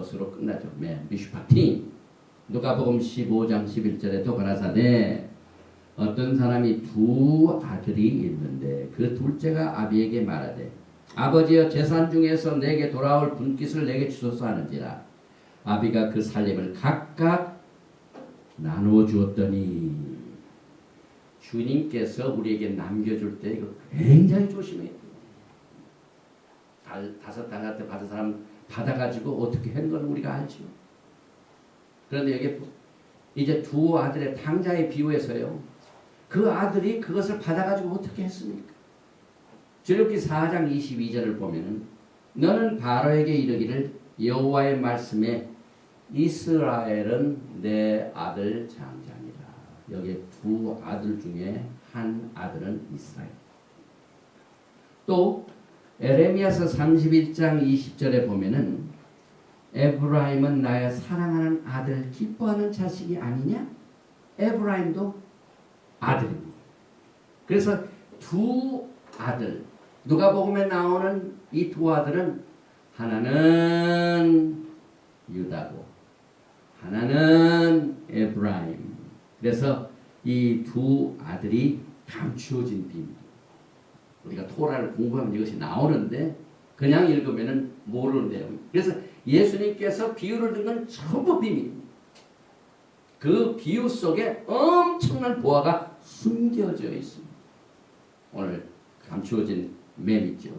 것으로 끝나죠. 맨 미슈파팅. 누가복음 15장 11절에도 가라사대 어떤 사람이 두 아들이 있는데 그 둘째가 아비에게 말하되 아버지여 재산 중에서 내게 돌아올 분깃을 내게 주소서 하는지라 아비가 그 살림을 각각 나누어 주었더니 주님께서 우리에게 남겨줄 때 이거 굉장히. 달, 다섯 달한테 받은 사람 받아가지고 어떻게 한 걸 우리가 알죠. 그런데 여기 이제 두 아들의 탕자에 비유해서요. 그 아들이 그것을 받아가지고 어떻게 했습니까? 출애굽기 4장 22절을 보면은 너는 바로에게 이르기를 여호와의 말씀에 이스라엘은 내 아들 장자니라. 여기 두 아들 중에 한 아들은 이스라엘. 또 에레미야서 31장 20절에 보면은 에브라임은 나의 사랑하는 아들 기뻐하는 자식이 아니냐? 에브라임도 아들입니다. 그래서 두 아들 누가복음에 나오는 이 두 아들은 하나는 유다고 하나는 에브라임. 그래서 이 두 아들이 감추어진 비밀. 우리가 토라를 공부하면 이것이 나오는데 그냥 읽으면은 모르는 내용. 그래서 예수님께서 비유를 든 건 전부 비밀입니다. 그 비유 속에 엄청난 보화가 숨겨져 있습니다. 오늘 감추어진 맴이죠.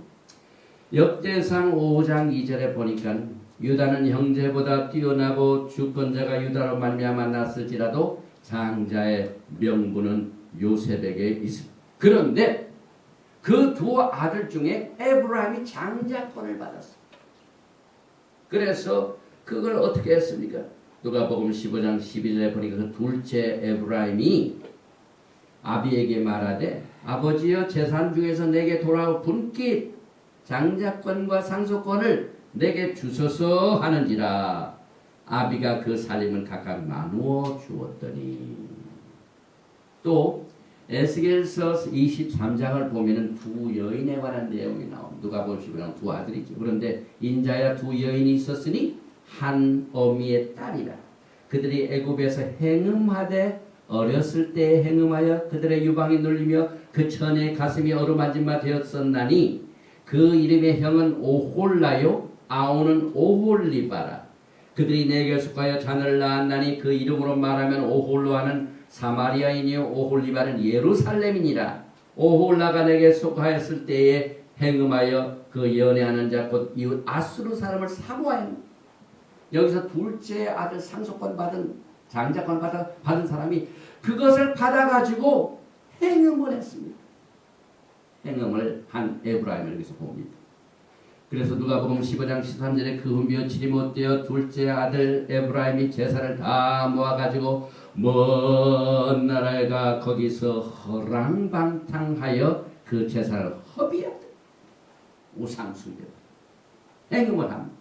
역대상 5장 2절에 보니까 유다는 형제보다 뛰어나고 주권자가 유다로 말미암아 났을지라도 장자의 명분은 요셉에게 있습니다. 그런데 그 두 아들 중에 에브라임이 장자권을 받았어. 그래서 그걸 어떻게 했습니까? 누가복음 15장 12절에 보니까 그 둘째 에브라임이 아비에게 말하되 아버지여 재산 중에서 내게 돌아올 분깃 장자권과 상속권을 내게 주소서 하는지라 아비가 그 살림을 각각 나누어 주었더니 또 에스겔서 23장을 보면은 두 여인에 관한 내용이 나옵니다. 누가 보시면 두 아들이죠. 그런데 인자야 두 여인이 있었으니 한 어미의 딸이라. 그들이 애굽에서 행음하되 어렸을 때 행음하여 그들의 유방이 눌리며 그 천의 가슴이 어루만진 바 되었었나니 그 이름의 형은 오홀라요 아오는 오홀리바라. 그들이 내게 속하여 자녀를 낳았나니 그 이름으로 말하면 오홀로 하는 사마리아인이요 오홀리바는 예루살렘이니라. 오홀라가 내게 속하였을 때에 행음하여 그 연애하는 자 곧 이웃 아수르 사람을 사모하였 여기서 둘째 아들 상속권 받은 장자권 받아, 받은 사람이 그것을 받아가지고 행음을 했습니다. 행음을 한 에브라임을 여기서 봅니다. 그래서 누가복음 15장 13절에 그 후미어 칠이 못되어 둘째 아들 에브라임이 제사를 다 모아가지고 먼 나라에 가 거기서 허랑방탕하여 그 제사를 허비했다. 우상 숭배 행음을 합니다.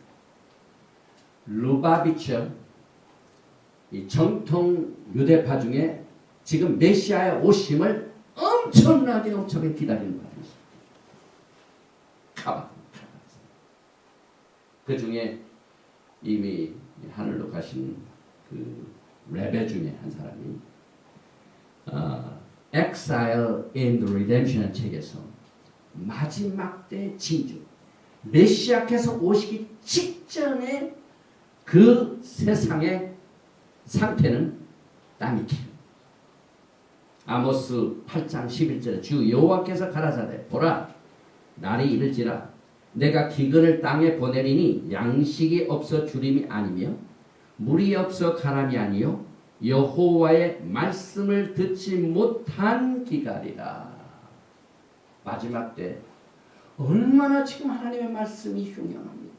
루바비처 이 정통 유대파 중에 지금 메시아의 오심을 엄청나게 엄청나게 기다리는 있습니다. 카바. 그 중에 이미 하늘로 가신 그 레베 중에 한 사람이 어, Exile in the Redemption 책에서 마지막 때 징조 메시아께서 오시기 직전에 그 세상의 상태는 땅이 키 아모스 8장 11절에 주 여호와께서 가라사대 보라 날이 이를지라 내가 기근을 땅에 보내리니 양식이 없어 주림이 아니며 물이 없어 가람이 아니요 여호와의 말씀을 듣지 못한 기갈이라 마지막 때 얼마나 지금 하나님의 말씀이 흉흉합니까?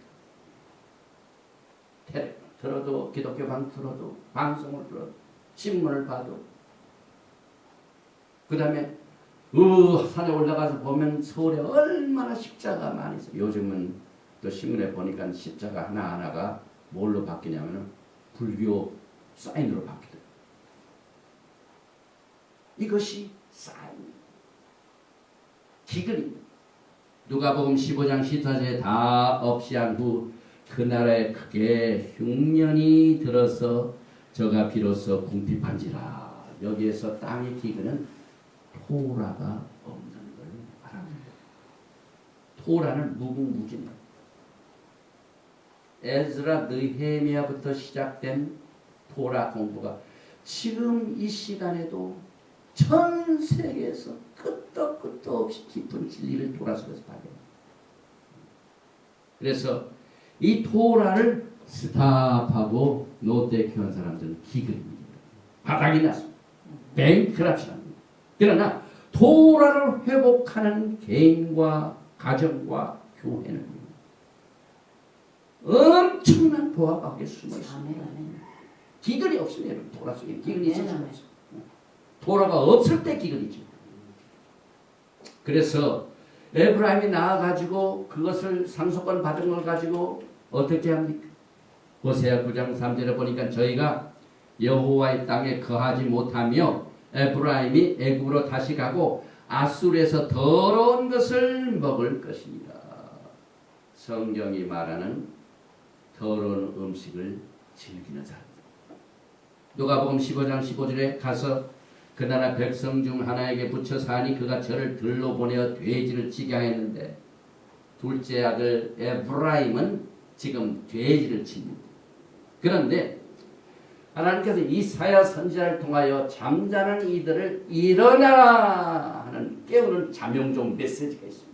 텔레 들어도 기독교 방 들어도 방송을 들어도 신문을 봐도 그 다음에 그 산에 올라가서 보면 서울에 얼마나 십자가 많이 있어요. 요즘은 또 신문에 보니까 십자가 하나하나가 뭘로 바뀌냐면은 불교 사인으로 바뀌더라고요. 이것이 사인. 기근입니다. 누가복음 15장 14절에 다 없이 한 후 그 나라에 크게 흉년이 들어서 저가 비로소 궁핍한지라 여기에서 땅의 기근은 토라가 없는 걸 말합니다. 토라는 무궁무진 에즈라 느헤미야부터 시작된 토라 공부가 지금 이 시간에도 전 세계에서 끝도 끝도 없이 깊은 진리를 토라 속에서 발견. 그래서 이 토라를 스탑하고 노태큐한 사람들은 기근입니다. 바닥이 났습니다. 뱅크랍시합니다. 그러나 토라를 회복하는 개인과 가정과 교회는 엄청난 보화가 거기에 숨어 있습니다. 기근이 없으면 여러분 토라 속에 기근이 수가 없어요. 토라가 없을 때 기근이죠. 그래서 에브라임이 나와가지고 그것을 상속권 받은 걸 가지고 어떻게 합니까? 호세아 9장 3절에 보니까 저희가 여호와의 땅에 거하지 못하며 에브라임이 애굽으로 다시 가고 아수르에서 더러운 것을 먹을 것입니다. 성경이 말하는 더러운 음식을 즐기는 사람. 누가복음 15장 15절에 가서 그 나라 백성 중 하나에게 붙여 사니 그가 저를 들로 보내어 돼지를 치게 하였는데 둘째 아들 에브라임은 지금 돼지를 칩니다. 그런데 하나님께서 이사야 선지자를 통하여 잠자는 이들을 일어나라 하는 깨우는 자명종 메시지가 있습니다.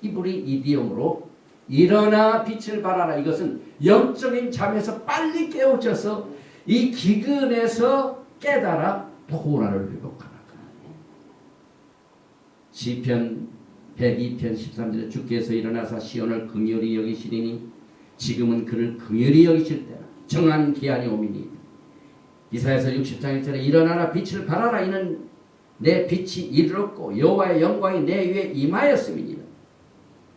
히브리 이디움으로 일어나 빛을 발하라 이것은 영적인 잠에서 빨리 깨우쳐서 이 기근에서 깨달아 토라를 회복하라. 시편 102편 13절에 주께서 일어나사 시온을 긍휼히 여기시리니 지금은 그를 긍휼히 여기실 때라. 정한 기한이 오미니. 이사에서 60장 1절에 일어나라 빛을 발하라. 이는 내 빛이 이르렀고 여호와의 영광이 내 위에 임하였음이니라.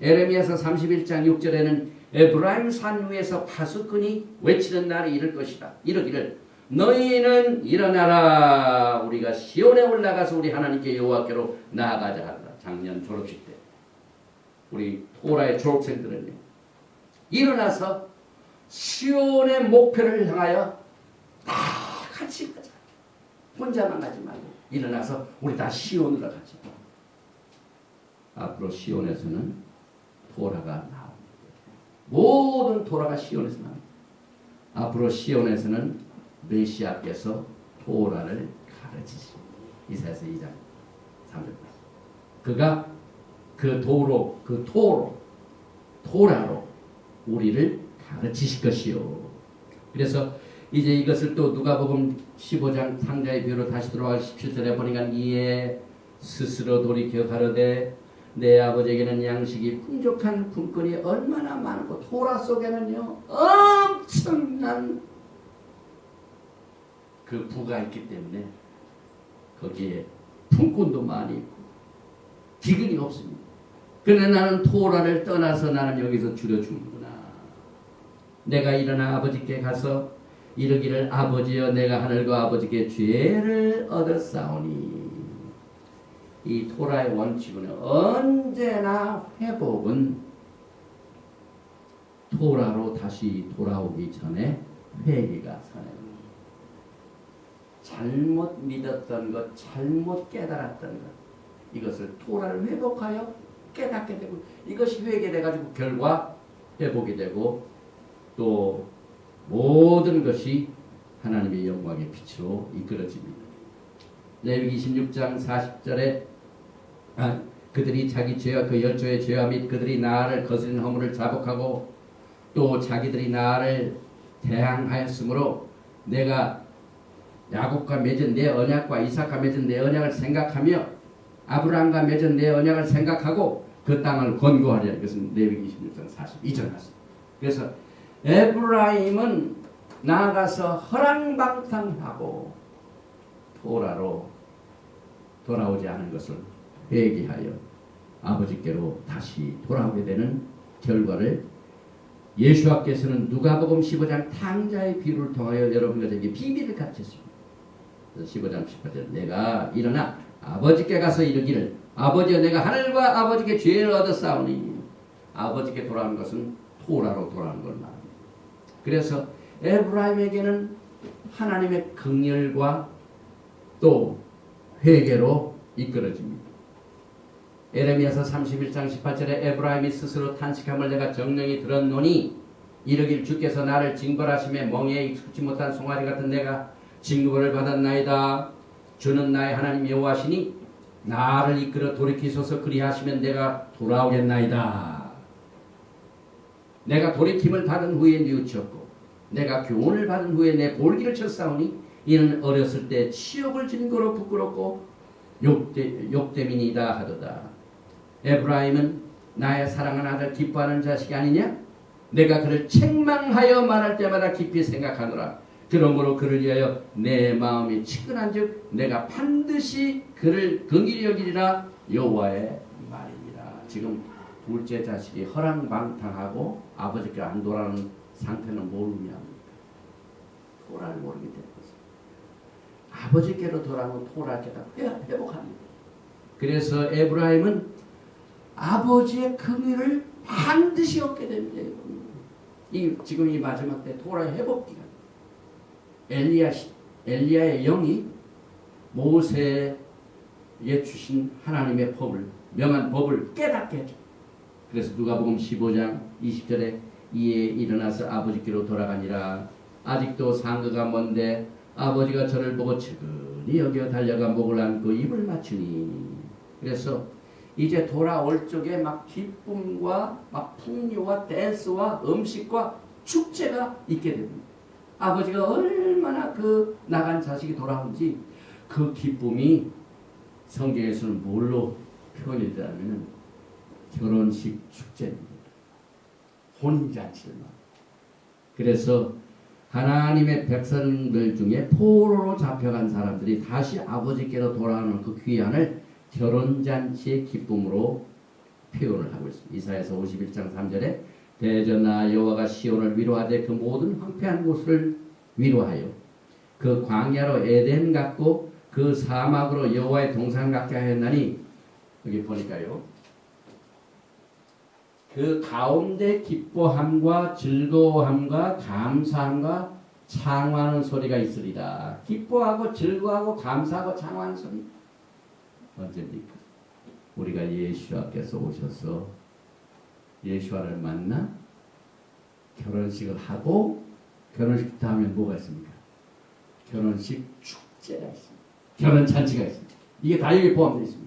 에레미야서 31장 6절에는 에브라임 산 위에서 파수꾼이 외치는 날이 이를 것이다. 이르기를 너희는 일어나라. 우리가 시온에 올라가서 우리 하나님께 여호와께로 나아가자 하라. 작년 졸업식 때. 우리 토라의 졸업생들은요 일어나서 시온의 목표를 향하여 다 같이 가자. 혼자만 가지 말고 일어나서 우리 다 시온으로 가자. 앞으로 시온에서는 토라가 나옵니다. 모든 토라가 시온에서 나옵니다. 앞으로 시온에서는 메시아께서 토라를 가르치십니다. 이사야서 2장 3절 그가 그 도로 그 토로 토라로 우리를 가르치실 것이요. 그래서 이제 이것을 또 누가복음 15장 상자의 비유로 다시 돌아가 17절에 보니까 이에 스스로 돌이켜 가로되 내 아버지에게는 양식이 풍족한 품꾼이 얼마나 많고 토라 속에는요 엄청난 그 부가 있기 때문에 거기에 품꾼도 많이 있고 기근이 없습니다. 그러나 나는 토라를 떠나서 나는 여기서 줄여 죽는구나. 내가 일어나 아버지께 가서 이르기를 아버지여 내가 하늘과 아버지께 죄를 얻었사오니 이 토라의 원칙은 언제나 회복은 토라로 다시 돌아오기 전에 회개가 선행. 잘못 믿었던 것, 잘못 깨달았던 것, 이것을 토라를 회복하여 깨닫게 되고 이것이 회개돼 가지고 결과 회복이 되고 또 모든 것이 하나님의 영광의 빛으로 이끌어집니다. 레위기 26장 40절에 아, 그들이 자기 죄와 그 열조의 죄와 및 그들이 나를 거스린 허물을 자복하고 또 자기들이 나를 대항하였으므로 내가 야곱과 맺은 내 언약과 이삭과 맺은 내 언약을 생각하며 아브라함과 맺은 내 언약을 생각하고 그 땅을 권고하리라. 이것은 레위기 26장 42절 같습니다. 그래서 에브라임은 나아가서 허랑방탕하고 토라로 돌아오지 않은 것을 회개하여 아버지께로 다시 돌아오게 되는 결과를 예수께서는 누가복음 15장 탕자의 비유를 통하여 여러분들에게 비밀을 가르쳤습니다. 15장 18절 내가 일어나 아버지께 가서 이르기를 아버지여 내가 하늘과 아버지께 죄를 얻었사오니 아버지께 돌아오는 것은 토라로 돌아가는 걸 말합니다. 그래서 에브라임에게는 하나님의 긍휼과 또 회개로 이끌어집니다. 에레미야서 31장 18절에 에브라임이 스스로 탄식함을 내가 정령이 들었노니 이르길 주께서 나를 징벌하심에 멍에에 익숙지 못한 송아지 같은 내가 징벌을 받았나이다. 주는 나의 하나님 여호와시니 나를 이끌어 돌이키소서 그리하시면 내가 돌아오겠나이다. 내가 돌이킴을 받은 후에 뉘우쳤고 내가 교훈을 받은 후에 내 볼기를 쳤사오니 이는 어렸을 때 치욕을 진 거로 부끄럽고 욕되, 욕됨이니이다 하도다. 에브라임은 나의 사랑하는 아들 기뻐하는 자식이 아니냐? 내가 그를 책망하여 말할 때마다 깊이 생각하노라. 그러므로 그를 위하여 내 마음이 치근한즉 내가 반드시 그를 긍휼히 여기리라 여호와의 말입니다. 지금 둘째 자식이 허랑방탕하고 아버지께 안 돌아오는 상태는 뭘 의미합니까? 토라를 모르게 된 것입니다. 아버지께로 돌아오면 토라께가 회복합니다. 그래서 에브라임은 아버지의 긍휼을 반드시 얻게 됩니다. 이 지금 이 마지막 때 토라의 회복 기간. 엘리야 엘리야의 영이 모세에 주신 하나님의 법을 명한 법을 깨닫게 해줘. 그래서 누가복음 15장 20절에 이에 일어나서 아버지께로 돌아가니라. 아직도 상거가 먼데 아버지가 저를 보고 측은히 여겨 달려가 목을 안고 입을 맞추니. 그래서 이제 돌아올 적에 막 기쁨과 막 풍요와 댄스와 음식과 축제가 있게 됩니다. 아버지가 얼마나 그 나간 자식이 돌아온지 그 기쁨이 성경에서는 뭘로 표현이 되냐면 결혼식 축제입니다. 말. 그래서 하나님의 백성들 중에 포로로 잡혀간 사람들이 다시 아버지께로 돌아오는 그 귀환을 결혼잔치의 기쁨으로 표현을 하고 있습니다. 이사야서 51장 3절에 대전나 여호와가 시온을 위로하되 그 모든 황폐한 곳을 위로하여 그 광야로 에덴 같고 그 사막으로 여호와의 동산 같게 하였나니 여기 보니까요. 그 가운데 기뻐함과 즐거움과 감사함과 창화하는 소리가 있으리라. 기뻐하고 즐거워하고 감사하고 창화하는 소리 언제입니까? 우리가 예수와께서 오셔서 예수와를 만나 결혼식을 하고 결혼식 다음에 뭐가 있습니까? 결혼식 축제가 있습니다. 결혼 잔치가 있습니다. 이게 다 여기 포함되어 있습니다.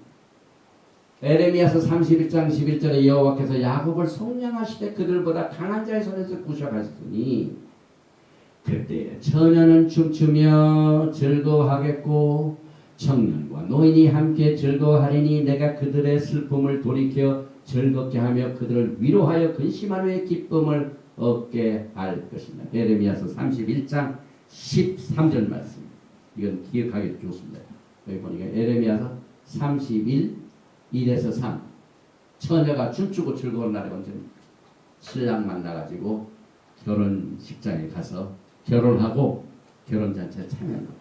에레미야서 31장 11절에 여호와께서 야곱을 속량하시되 그들보다 강한 자의 손에서 구셔가셨으니 그때 처녀는 춤추며 즐거워하겠고 청년과 노인이 함께 즐거워하리니 내가 그들의 슬픔을 돌이켜 즐겁게 하며 그들을 위로하여 근심한 후에 기쁨을 얻게 할 것이다. 에레미야서 31장 13절 말씀. 이건 기억하기 좋습니다. 여기 보니까 에레미야서 31 1에서 3. 처녀가 춤추고 즐거운 날에 언제는 신랑 만나가지고 결혼식장에 가서 결혼하고 결혼잔치에 참여합니다.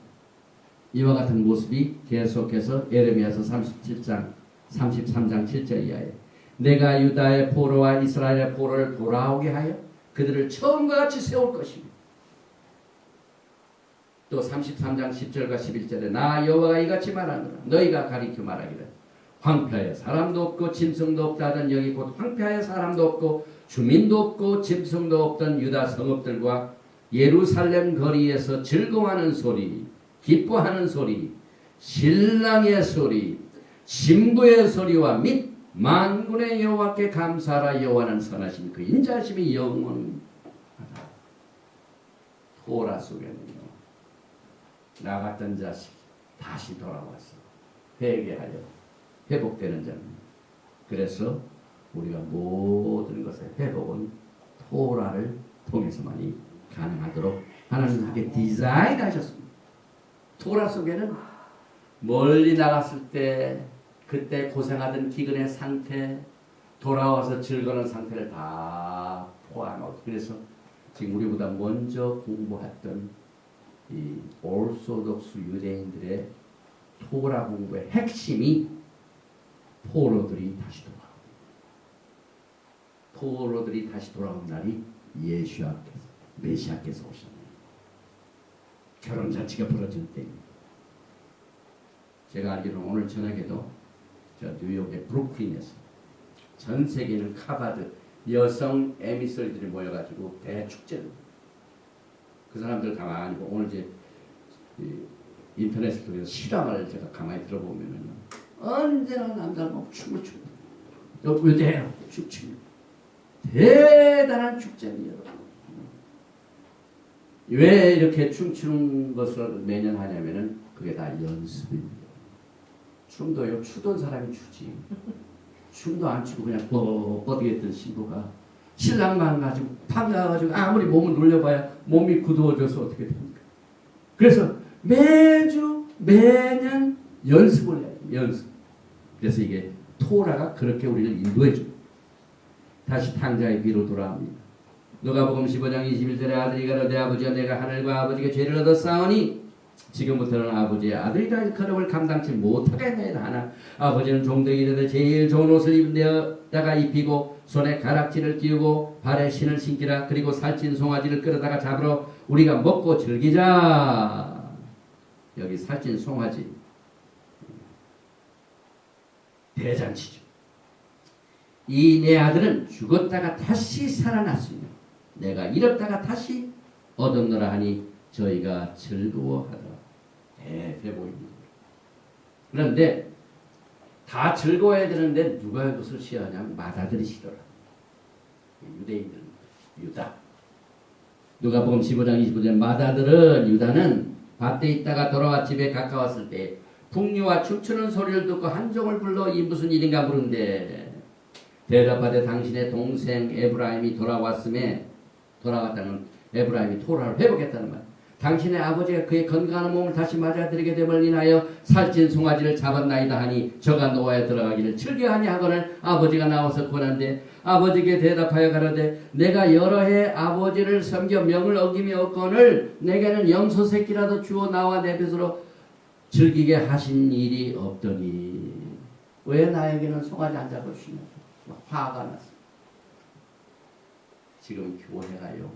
이와 같은 모습이 계속해서 에레미야서 37장 33장 7절 이하에 내가 유다의 포로와 이스라엘의 포로를 돌아오게 하여 그들을 처음과 같이 세울 것입니다. 또 33장 10절과 11절에 나 여호와가 이같이 말하노라 너희가 가리켜 말하기를 황폐하여 사람도 없고 짐승도 없다 하던 여기 곧 황폐하여 사람도 없고 주민도 없고 짐승도 없던 유다 성읍들과 예루살렘 거리에서 즐거워하는 소리 기뻐하는 소리 신랑의 소리 신부의 소리와 및 만군의 여호와께 감사하라 여호와는 선하신 그 인자심이 영원하다. 토라 속에는요. 나 같은 자식 다시 돌아와서 회개하여 회복되는 자입니다. 그래서 우리가 모든 것의 회복은 토라를 통해서만이 가능하도록 하나님 함께 디자인하셨습니다. 토라 속에는 멀리 나갔을 때 그때 고생하던 기근의 상태 돌아와서 즐거운 상태를 다 포함하고 그래서 지금 우리보다 먼저 공부했던 이 올소독스 유대인들의 토라 공부의 핵심이 포로들이 다시 돌아옵니다. 포로들이 다시 돌아온 날이 예수와께서 메시아께서 오셨네요. 결혼 잔치가 벌어질 때입니다. 제가 알기로는 오늘 저녁에도 저 뉴욕의 브루클린에서 전 세계 있는 카바드 여성 에미설들이 모여가지고 대축제를 그 사람들 가만히 오늘 이제 이 인터넷을 통해서 실황을 제가 가만히 들어보면은 언제나 남자는 막 춤을 추고 또 그대로 춤춥니다. 대단한 축제입니다. 여러분. 왜 이렇게 춤추는 것을 매년 하냐면은 그게 다 연습입니다. 춤도요 추던 사람이 추지. 춤도 안 추고 그냥 뻣뻣했던 신부가 신랑만 가지고 판가가지고 아무리 몸을 놀려봐야 몸이 굳어져서 어떻게 됩니까? 그래서 매주 매년 연습을 해요. 연습. 그래서 이게 토라가 그렇게 우리를 인도해 줍니다. 다시 탕자의 귀로 돌아옵니다. 누가복음 15장 21절에 아들이 가로되 아버지여 내가 하늘과 아버지께 죄를 얻었사오니 지금부터는 아버지의 아들이라 일컬음을 감당치 못하겠나이다 하나 아버지는 종들이 이르되 제일 좋은 옷을 입는데다가 입히고 손에 가락지를 끼우고 발에 신을 신기라 그리고 살찐 송아지를 끌어다가 잡으러 우리가 먹고 즐기자 여기 살찐 송아지 대잔치죠 이 내 아들은 죽었다가 다시 살아났으며 내가 잃었다가 다시 얻었노라 하니 저희가 즐거워하더라. 대배보입니다. 그런데 다 즐거워야 되는데 누가 이것을 싫어하냐면 마다들이 싫어라. 유대인들 유다. 누가복음 15장 25절 마다들은 유다는 밭에 있다가 돌아와 집에 가까웠을 때 풍류와 춤추는 소리를 듣고 한 종을 불러 이 무슨 일인가 물은데 대답하되 당신의 동생 에브라임이 돌아왔음에 돌아왔다는 에브라임이 토라를 회복했다는 말. 당신의 아버지가 그의 건강한 몸을 다시 맞아들이게 됨을 인하여 살찐 송아지를 잡았나이다 하니 저가 노아에 들어가기를 즐겨하니 하거늘 아버지가 나와서 권한데 아버지께 대답하여 가라되 내가 여러 해 아버지를 섬겨 명을 어김이 없거늘 내게는 염소 새끼라도 주어 나와 내 뱃으로 즐기게 하신 일이 없더니 왜 나에게는 송아지 안 잡으시냐 화가 났어. 지금 교회가요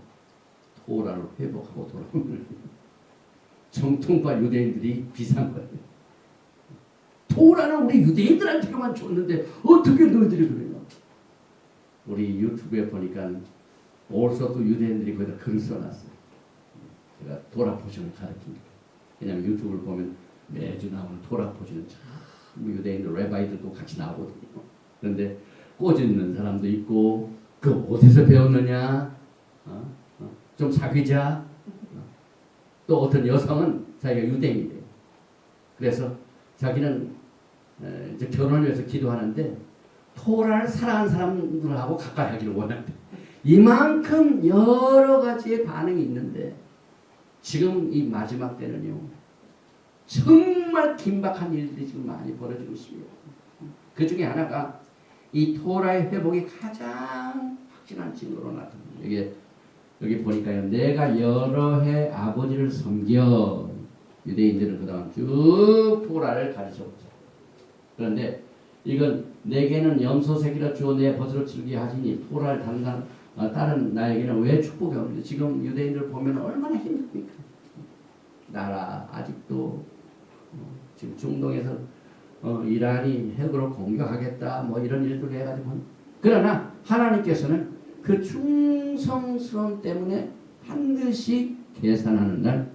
토라를 회복하고 돌아오는 정통파 유대인들이 비싼 거예요. 토라는 우리 유대인들한테만 줬는데 어떻게 너희들이 그래요? 우리 유튜브에 보니까 올서도 유대인들이 거기다 글을 써놨어요. 제가 포션을 가르칩니다. 왜냐면 유튜브를 보면 매주 나오는 토라 포션은 참 유대인들 레바이들도 같이 나오거든요. 그런데 꼬집는 사람도 있고 그 어디서 배웠느냐? 어? 어? 좀 사귀자. 어? 또 어떤 여성은 자기가 유대인이래요. 그래서 자기는 에, 이제 결혼을 위해서 기도하는데 토라를 사랑하는 사람들하고 가까이 하기를 원한대. 이만큼 여러 가지의 반응이 있는데 지금 이 마지막 때는요. 정말 긴박한 일들이 지금 많이 벌어지고 있습니다. 그 중에 하나가 이 토라의 회복이 가장 확실한 증거로 나타납니다. 여기 여기 보니까요. 내가 여러 해 아버지를 섬겨 유대인들은 그동안 쭉 토라를 가르쳐보자. 그런데 이건 내게는 염소 새끼라 주어 내 벗으로 즐기 하시니 토라를 단단 어, 다른 나에게는 왜 축복이 없는데 지금 유대인들 보면 얼마나 힘듭니까? 나라 아직도 어, 지금 중동에서 어, 이란이 핵으로 공격하겠다 뭐 이런 일들 해가지고 그러나 하나님께서는 그 충성스러움 때문에 반드시 계산하는 날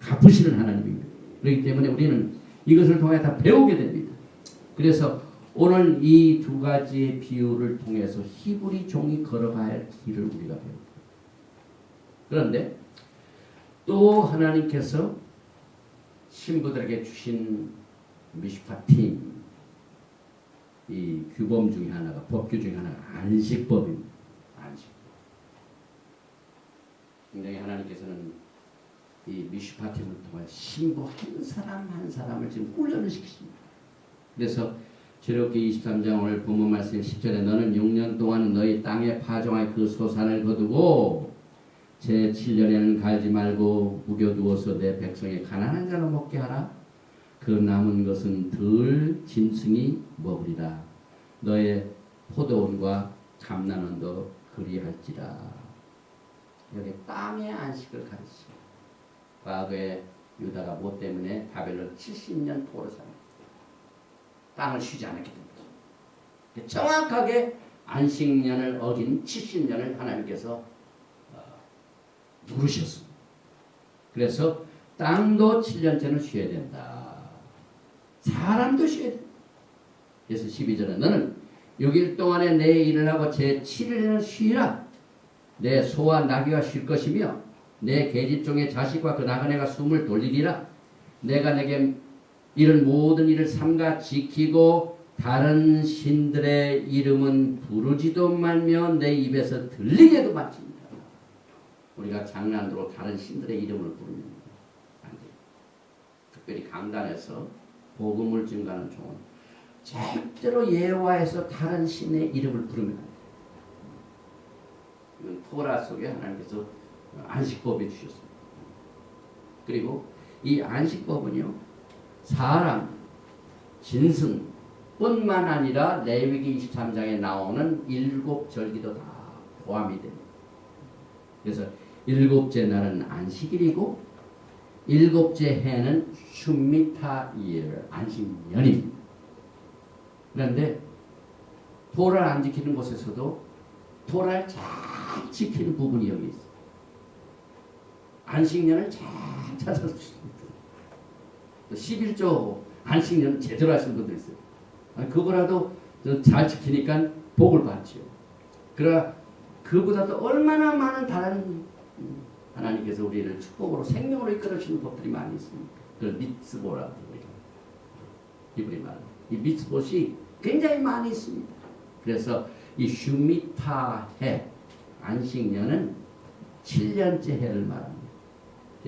갚으시는 하나님입니다. 그렇기 때문에 우리는 이것을 통해 다 배우게 됩니다. 그래서 오늘 이 두 가지의 비유를 통해서 히브리 종이 걸어가야 할 길을 우리가 배웁니다. 그런데 또 하나님께서 신부들에게 주신 미슈파팀 이 규범 중에 하나가 법규 중에 하나가 안식법입니다. 안식법. 굉장히 하나님께서는 이 미슈파팀을 통해 신부 한 사람 한 사람을 지금 훈련을 시키십니다. 그래서 제로기 23장 오늘 본문 말씀 10절에 너는 6년 동안 너희 땅에 파종할 그 소산을 거두고 제 7년에는 갈지 말고 묵여두어서 내 백성의 가난한 자로 먹게 하라. 그 남은 것은 덜 짐승이 먹으리라. 너의 포도원과 감나는도 그리할지라 여기 땅의 안식을 가르치고 과거에 유다가 뭐 때문에 바벨론 70년 포로 살 땅을 쉬지 않았기 때문이죠. 정확하게 안식년을 어긴 70년을 하나님께서 어, 누르셨습니다. 그래서 땅도 7년째는 쉬어야 된다. 사람도 쉬어야 된다. 그래서 12절에 너는 6일 동안에 내 일을 하고 제 7일에는 쉬라. 내 소와 나귀가 쉴 것이며 내 계집종의 자식과 그 나그네가 숨을 돌리리라. 내가 내게 이런 모든 일을 삼가 지키고 다른 신들의 이름은 부르지도 말며 내 입에서 들리게도 마칩니다. 우리가 장난으로 다른 신들의 이름을 부르면 안 돼요. 특별히 강단에서 복음을 증가하는 종은 절대로 예화에서 다른 신의 이름을 부르면 안 돼요. 이건 토라 속에 하나님께서 안식법에 주셨습니다. 그리고 이 안식법은요 사람, 짐승 뿐만 아니라 레위기 23장에 나오는 일곱 절기도 다 포함이 됩니다. 그래서 일곱째 날은 안식일이고 일곱째 해는 슈미타일 안식년입니다. 그런데 토라를 안 지키는 곳에서도 토라를 잘 지키는 부분이 여기 있어요. 안식년을 잘 지킵니다. 또 11조 안식년 제대로 하시는 분도 있어요. 그거라도 저잘 지키니까 복을 받죠. 그러나 그보다도 얼마나 많은 다른 음, 하나님께서 우리를 축복으로 생명으로 이끌어주시는 법들이 많이 있습니다. 그걸 미츠보라고 우리가 이분이 말하는 이 미츠봇이 굉장히 많이 있습니다. 그래서 이 슈미타해 안식년은 7년째 해를 말합니다.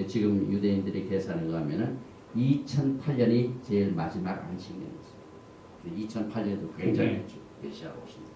지금 유대인들이 계산해 가면은 2008년이 제일 마지막 안식년이었어요. 2008년도 굉장히 했죠. 메시아가 오신다.